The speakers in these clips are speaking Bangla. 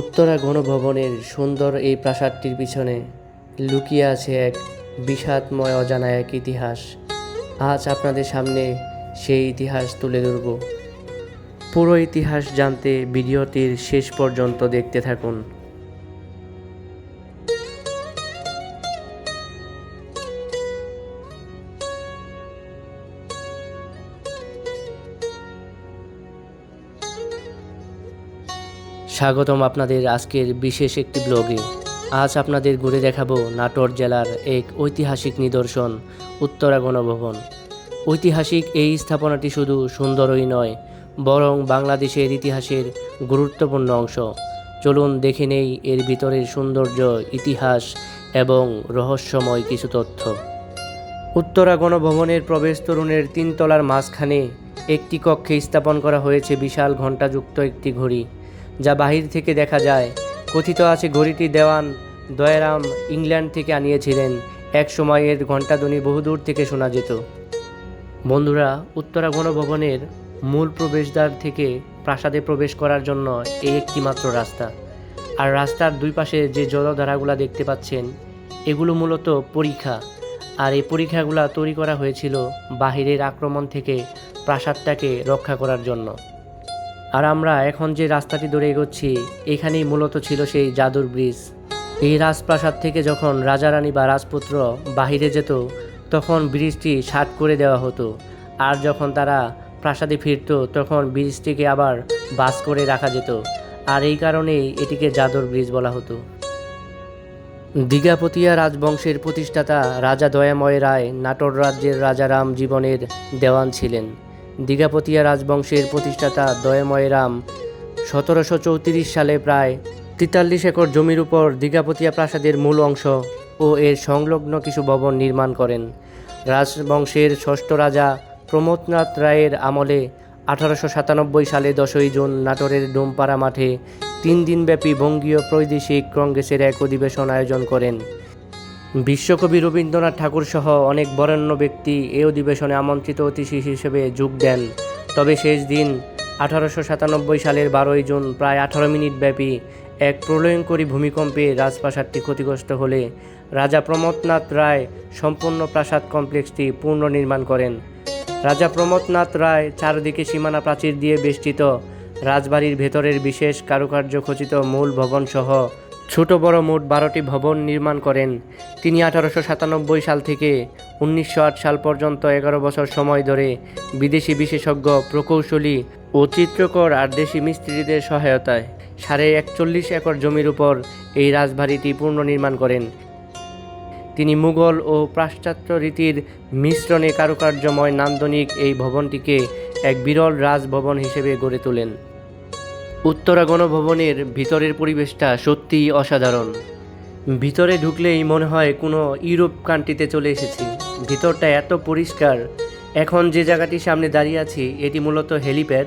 উত্তরা গণভবনের সুন্দর এই প্রাসাদটির পিছনে লুকিয়ে আছে এক বিষাদময় অজানা এক ইতিহাস। আজ আপনাদের সামনে সেই ইতিহাস তুলে ধরব। পুরো ইতিহাস জানতে ভিডিওটির শেষ পর্যন্ত দেখতে থাকুন। স্বাগতম আপনাদের আজকের বিশেষ একটি ব্লগে। আজ আপনাদের ঘুরে দেখাবো নাটোর জেলার এক ঐতিহাসিক নিদর্শন, উত্তরা গণভবন। ঐতিহাসিক এই স্থাপনাটি শুধু সুন্দরই নয়, বরং বাংলাদেশের ইতিহাসের গুরুত্বপূর্ণ অংশ। চলুন দেখে নেই এর ভিতরের সৌন্দর্য, ইতিহাস এবং রহস্যময় কিছু তথ্য। উত্তরা গণভবনের প্রবেশ তরুণের তিনতলার মাঝখানে একটি কক্ষে স্থাপন করা হয়েছে বিশাল ঘণ্টাযুক্ত একটি ঘড়ি। যা বাহির থেকে দেখা যায়। কথিত আছে ঘড়িটি দেওয়ান দয়ারাম ইংল্যান্ড থেকে আনিয়েছিলেন। এক সময়ের ঘণ্টাধ্বনি বহুদূর থেকে শোনা যেত। বন্ধুরা, উত্তরা গণভবনের মূল প্রবেশদ্বার থেকে প্রাসাদে প্রবেশ করার জন্য এই একটি মাত্র রাস্তা। আর রাস্তার দুই পাশে যে জলধারাগুলা দেখতে পাচ্ছেন, এগুলো মূলত পরীক্ষা আর এই পরীক্ষাগুলো তৈরি করা হয়েছিল বাহিরের আক্রমণ থেকে প্রাসাদটাকে রক্ষা করার জন্য। আর আমরা এখন যে রাস্তাটি ধরে এগোচ্ছি, এখানেই মূলত ছিল সেই জাদুর ব্রিজ। এই রাজপ্রাসাদ থেকে যখন রাজারানী বা রাজপুত্র বাহিরে যেত, তখন ব্রিজটি শার্ট করে দেওয়া হতো। আর যখন তারা প্রাসাদে ফিরত, তখন ব্রিজটিকে আবার বাস করে রাখা যেত। আর এই কারণেই এটিকে জাদুর ব্রিজ বলা হতো। দীঘাপতিয়া রাজবংশের প্রতিষ্ঠাতা রাজা দয়াময় রায় নাটোর রাজ্যের রাজারাম জীবনের দেওয়ান ছিলেন। দীঘাপতিয়া রাজবংশের প্রতিষ্ঠাতা দয়াময় রাম সতেরোশো চৌত্রিশ সালে প্রায় তেতাল্লিশ একর জমির উপর দীঘাপতিয়া প্রাসাদের মূল অংশ ও এর সংলগ্ন কিছু ভবন নির্মাণ করেন। রাজবংশের ষষ্ঠ রাজা প্রমোদনাথ রায়ের আমলে আঠারোশো সাতানব্বই সালে দশই জুন নাটোরের ডোমপাড়া মাঠে তিন দিনব্যাপী বঙ্গীয় বৈদেশিক কংগ্রেসের এক অধিবেশন আয়োজন করেন। বিশ্বকবি রবীন্দ্রনাথ ঠাকুর সহ অনেক বরেণ্য ব্যক্তি এই অধিবেশনে আমন্ত্রিত অতিথি হিসেবে যোগ দেন। তবে শেষ দিন, আঠারোশো সাতানব্বই সালের বারোই জুন প্রায় আঠারো মিনিট ব্যাপী এক প্রলয়ঙ্করী ভূমিকম্পে রাজপ্রাসাদটি ক্ষতিগ্রস্ত হলে রাজা প্রমথনাথ রায় সম্পূর্ণ প্রাসাদ কমপ্লেক্সটি পুনর্নির্মাণ করেন। রাজা প্রমথনাথ রায় চারদিকে সীমানা প্রাচীর দিয়ে বেষ্টিত, রাজবাড়ির ভেতরের বিশেষ কারুকার্য খচিত মূল ভবনসহ ছোট বড় মোট বারোটি ভবন নির্মাণ করেন। তিনি আঠারোশো সাতানব্বই সাল থেকে উনিশশো আট সাল পর্যন্ত এগারো বছর সময় ধরে বিদেশি বিশেষজ্ঞ, প্রকৌশলী ও চিত্রকর আর দেশি মিস্ত্রিদের সহায়তায় সাড়ে একচল্লিশ একর জমির উপর এই রাজবাড়িটি পুনর্নির্মাণ করেন। তিনি মুঘল ও পাশ্চাত্য রীতির মিশ্রণে কারুকার্যময় নান্দনিক এই ভবনটিকে এক বিরল রাজভবন হিসেবে গড়ে তোলেন। উত্তরা গণভবনের ভিতরের পরিবেশটা সত্যিই অসাধারণ। ভিতরে ঢুকলেই মনে হয় কোনো ইউরোপ কান্ট্রিতে চলে এসেছি। ভিতরটা এত পরিষ্কার। এখন যে জায়গাটির সামনে দাঁড়িয়ে আছি, এটি মূলত হেলিপ্যাড।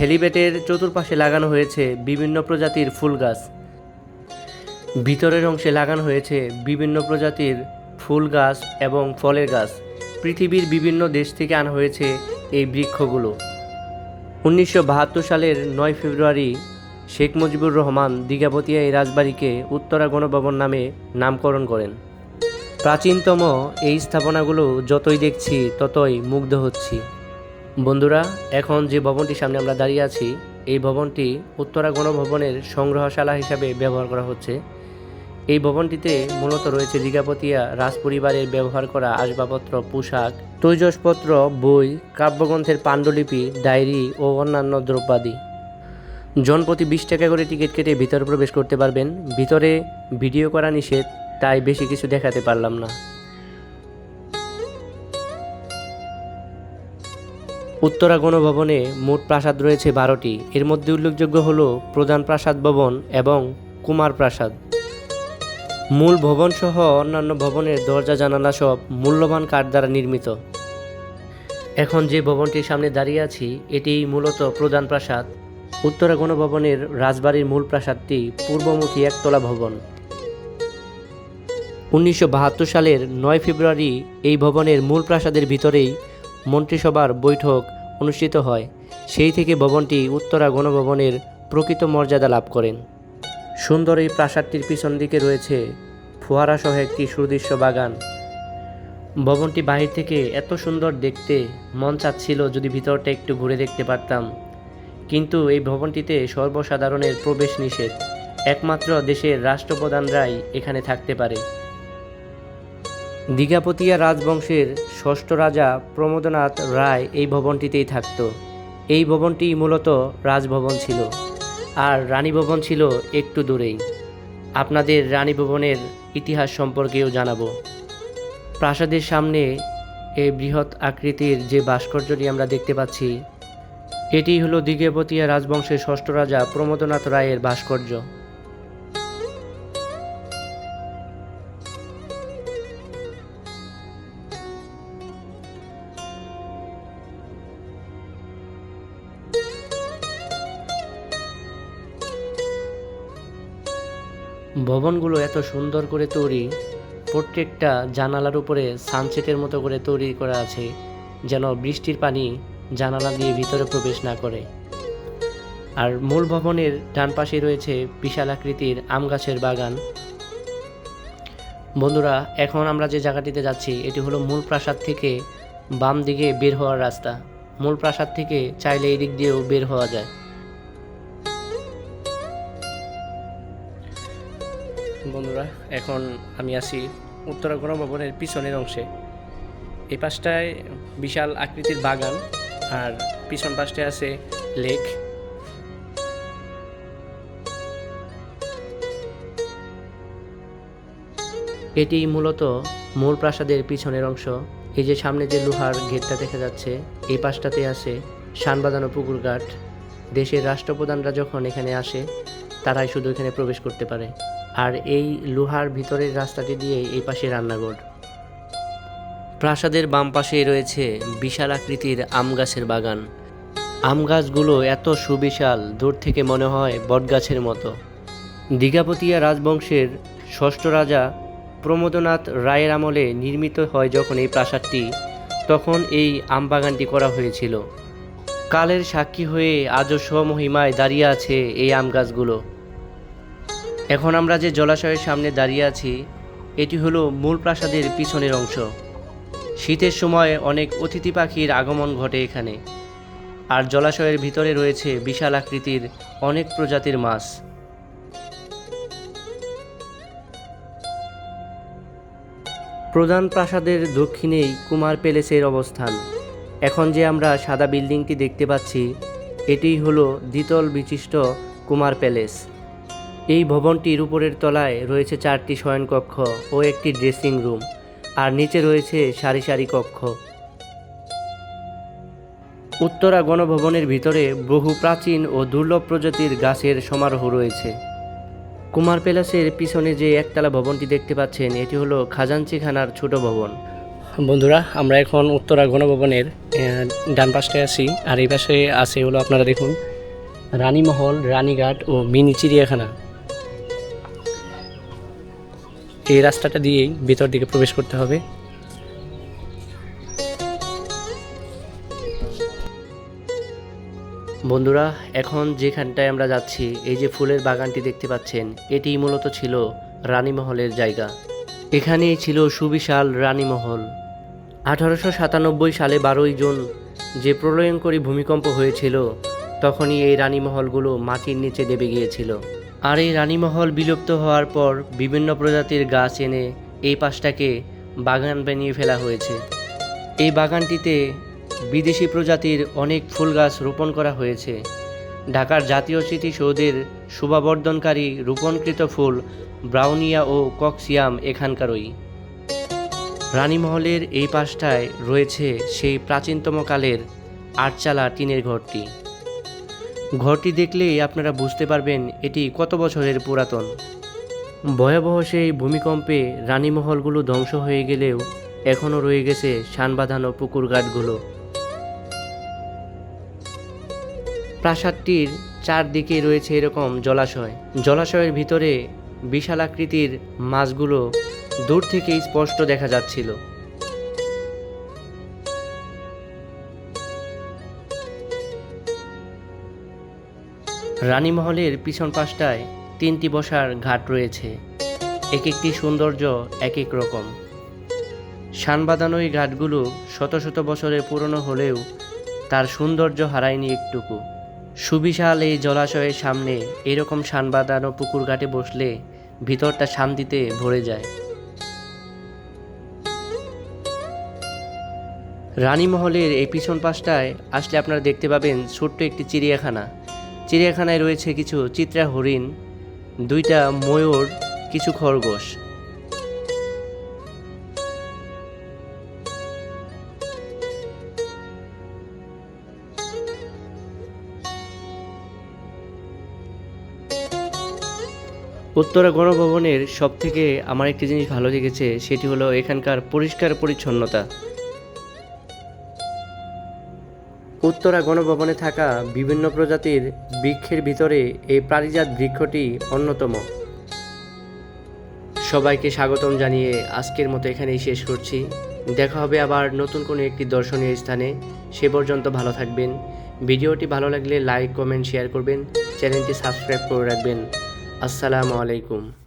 হেলিপ্যাডের চতুর্পাশে লাগানো হয়েছে বিভিন্ন প্রজাতির ফুল গাছ। ভিতরের অংশে লাগানো হয়েছে বিভিন্ন প্রজাতির ফুল গাছ এবং ফলের গাছ। পৃথিবীর বিভিন্ন দেশ থেকে আনা হয়েছে এই বৃক্ষগুলো। উনিশশো বাহাত্তর সালের নয় ফেব্রুয়ারি শেখ মুজিবুর রহমান দীঘাপতিয়া এই রাজবাড়িকে উত্তরা গণভবন নামে নামকরণ করেন। প্রাচীনতম এই স্থাপনাগুলো যতই দেখছি, ততই মুগ্ধ হচ্ছি। বন্ধুরা, এখন যে ভবনটির সামনে আমরা দাঁড়িয়ে আছি, এই ভবনটি উত্তরা গণভবনের সংগ্রহশালা হিসাবে ব্যবহার করা হচ্ছে। এই ভবনটিতে মূলত রয়েছে দীঘাপতিয়া রাজপরিবারের ব্যবহার করা আসবাবপত্র, পোশাক, তৈজসপত্র, বই, কাব্যগ্রন্থের পাণ্ডুলিপি, ডায়েরি ও অন্যান্য দ্রব্যাদি। জনপ্রতি বিশ টাকা করে টিকিট কেটে ভিতরে প্রবেশ করতে পারবেন। ভিতরে ভিডিও করা নিষেধ, তাই বেশি কিছু দেখাতে পারলাম না। উত্তরা গণভবনে মোট প্রাসাদ রয়েছে বারোটি। এর মধ্যে উল্লেখযোগ্য হল প্রধান প্রাসাদ ভবন এবং কুমার প্রাসাদ। মূল ভবন সহ অন্যান্য ভবনের দরজা, জানালা সব মূল্যবান কাঠ দ্বারা নির্মিত। এখন যে ভবনটির সামনে দাঁড়িয়ে আছি এটি মূলত প্রধান প্রাসাদ। উত্তরা গণভবনের রাজবাড়ির মূল প্রাসাদটি পূর্বমুখী একতলা ভবন। উনিশশো বাহাত্তর সালের নয় ফেব্রুয়ারি এই ভবনের মূল প্রাসাদের ভিতরেই মন্ত্রিসভার বৈঠক অনুষ্ঠিত হয়। সেই থেকে ভবনটি উত্তরা গণভবনের প্রকৃত মর্যাদা লাভ করেন। সুন্দর এই প্রাসাদটির পিছন দিকে রয়েছে ফোয়ারা সহ একটি সুদৃশ্য বাগান। ভবনটি বাহির থেকে এত সুন্দর দেখতে মন চাচ্ছিল যদি ভিতরটা একটু ঘুরে দেখতে পারতাম। কিন্তু এই ভবনটিতে সর্বসাধারণের প্রবেশ নিষেধ। একমাত্র দেশের রাষ্ট্রপ্রধানরাই এখানে থাকতে পারে। দীঘাপতিয়া রাজবংশের ষষ্ঠ রাজা প্রমোদনাথ রায় এই ভবনটিতেই থাকত। এই ভবনটি মূলত রাজভবন ছিল। আর রানী ভবন ছিল একটু দূরেই। আপনাদের রানী ভবনের ইতিহাস সম্পর্কেও জানাব। প্রাসাদের সামনে এই বৃহৎ আকৃতির যে ভাস্কর্যটি আমরা দেখতে পাচ্ছি, এটি হলো দিঘেপতিয়া রাজবংশের ষষ্ঠ রাজা প্রমোদনাথ রায়ের ভাস্কর্য। ভবনগুলো এত সুন্দর করে তৈরি, প্রত্যেকটা জানালার উপরে সানসেটের মতো করে তৈরি করা আছে, যেন বৃষ্টির পানি জানালা দিয়ে ভিতরে প্রবেশ না করে। আর মূল ভবনের ডান পাশে রয়েছে বিশাল আকৃতির আম গাছের বাগান। বন্ধুরা, এখন আমরা যে জায়গাটিতে যাচ্ছি, এটি হলো মূল প্রাসাদ থেকে বাম দিকে বের হওয়ার রাস্তা। মূল প্রাসাদ থেকে চাইলে এই দিক দিয়েও বের হওয়া যায়। বন্ধুরা, এখন আমি আছি উত্তরা গণভবনের পিছনের অংশে। এই পাশটায় বিশাল আকৃতির বাগান, আর পিছন পাশটায় আছে লেক। এটি মূলত মূল প্রাসাদের পিছনের অংশ। এই যে সামনে যে লোহার গেটটা দেখা যাচ্ছে, এই পাশটাতে আছে শান বাঁধানো পুকুর ঘাট। দেশের রাষ্ট্রপ্রধানরা যখন এখানে আসে, তারাই শুধু এখানে প্রবেশ করতে পারে। আর এই লোহার ভিতরের রাস্তাটি দিয়ে এই পাশে রান্নাঘর। প্রাসাদের বাম পাশে রয়েছে বিশাল আকৃতির আম গাছের বাগান। আম গাছগুলো এত সুবিশাল, দূর থেকে মনে হয় বটগাছের মতো। দীঘাপতিয়া রাজবংশের ষষ্ঠ রাজা প্রমোদনাথ রায়ের আমলে নির্মিত হয় যখন এই প্রাসাদটি, তখন এই আম বাগানটি করা হয়েছিল। কালের সাক্ষী হয়ে আজও স্বমহিমায় দাঁড়িয়ে আছে এই আম গাছগুলো। এখন আমরা যে জলাশয়ের সামনে দাঁড়িয়ে আছি, এটি হলো মূল প্রাসাদের পিছনের অংশ। শীতের সময় অনেক অতিথি পাখির আগমন ঘটে এখানে। আর জলাশয়ের ভিতরে রয়েছে বিশাল আকৃতির অনেক প্রজাতির মাছ। প্রধান প্রাসাদের দক্ষিণেই কুমার প্যালেসের অবস্থান। এখন যে আমরা সাদা বিল্ডিংটি দেখতে পাচ্ছি, এটিই হলো দ্বিতল বিশিষ্ট কুমার প্যালেস। এই ভবনটির উপরের তলায় রয়েছে চারটি শয়নকক্ষ ও একটি ড্রেসিং রুম, আর নিচে রয়েছে সারি সারি কক্ষ। উত্তরা গণভবনের ভিতরে বহু প্রাচীন ও দুর্লভ প্রজাতির গাছের সমারোহ রয়েছে। কুমার প্যালেসের পিছনে যে একতলা ভবনটি দেখতে পাচ্ছেন, এটি হলো খাজাঞ্চিখানার ছোট ভবন। বন্ধুরা, আমরা এখন উত্তরা গণভবনের ডান পাশটায় আছি, আর এই পাশে আছে হলো আপনারা দেখুন, রানীমহল, রানীঘাট ও মিনি চিড়িয়াখানা। এই রাস্তাটা দিয়েই ভেতর দিকে প্রবেশ করতে হবে। বন্ধুরা, এখন যেখানটায় আমরা যাচ্ছি, এই যে ফুলের বাগানটি দেখতে পাচ্ছেন এটি মূলত ছিল রানীমহলের জায়গা। এখানেই ছিল সুবিশাল রানীমহল। আঠারোশো সাতানব্বই সালে বারোই জুন যে প্রলয়ঙ্করী ভূমিকম্প হয়েছিল, তখনই এই রানীমহলগুলো মাটির নিচে দেবে গিয়েছিল। আর এই রানীমহল বিলুপ্ত হওয়ার পর বিভিন্ন প্রজাতির গাছ এনে এই পাশটাকে বাগান বানিয়ে ফেলা হয়েছে। এই বাগানটিতে বিদেশি প্রজাতির অনেক ফুল গাছ রোপণ করা হয়েছে। ঢাকার জাতীয় স্মৃতিসৌধের শোভাবর্ধনকারী রোপণকৃত ফুল ব্রাউনিয়া ও কক্সিয়াম এখানকারই। রানীমহলের এই পাশটায় রয়েছে সেই প্রাচীনতম কালের আটচালা টিনের ঘরটি। ঘরটি দেখলেই আপনারা বুঝতে পারবেন এটি কত বছরের পুরাতন। ভয়াবহ সেই ভূমিকম্পে রানীমহলগুলো ধ্বংস হয়ে গেলেও এখনও রয়ে গেছে শান বাঁধানো পুকুর ঘাটগুলো প্রাসাদটির চারদিকে রয়েছে এরকম জলাশয়। জলাশয়ের ভিতরে বিশাল আকৃতির মাছগুলো দূর থেকে স্পষ্ট দেখা যাচ্ছিল। রানীমহলের পিছন পাশটায় তিনটি বসার ঘাট রয়েছে। এক একটি সৌন্দর্য এক এক রকম। শান বাঁধানো এই ঘাটগুলো শত শত বছরের পুরনো হলেও তার সৌন্দর্য হারায়নি একটুকু। সুবিশাল এই জলাশয়ের সামনে এরকম শান বাঁধানো পুকুর ঘাটে বসলে ভিতরটা শান্তিতে ভরে যায়। রানীমহলের এই পিছন পাশটায় আসলে আপনারা দেখতে পাবেন ছোট্ট একটি চিড়িয়াখানা। চিড়িয়াখানায় রয়েছে কিছু চিত্রা হরিণ, দুইটা ময়ূর, কিছু খরগোশ। উত্তরা গণভবনের সব থেকে আমার একটি জিনিস ভালো লেগেছে, সেটি হলো এখানকার পরিষ্কার পরিচ্ছন্নতা। উত্তরা গণভবনে থাকা বিভিন্ন প্রজাতির বৃক্ষের ভিতরে এই পারিজাত বৃক্ষটি অন্যতম। সবাইকে স্বাগতম জানিয়ে আজকের মতো এখানেই শেষ করছি। দেখা হবে আবার নতুন কোনো একটি দর্শনীয় স্থানে। সে পর্যন্ত ভালো থাকবেন। ভিডিওটি ভালো লাগলে লাইক, কমেন্ট, শেয়ার করবেন। চ্যানেলটি সাবস্ক্রাইব করে রাখবেন। আসসালামু আলাইকুম।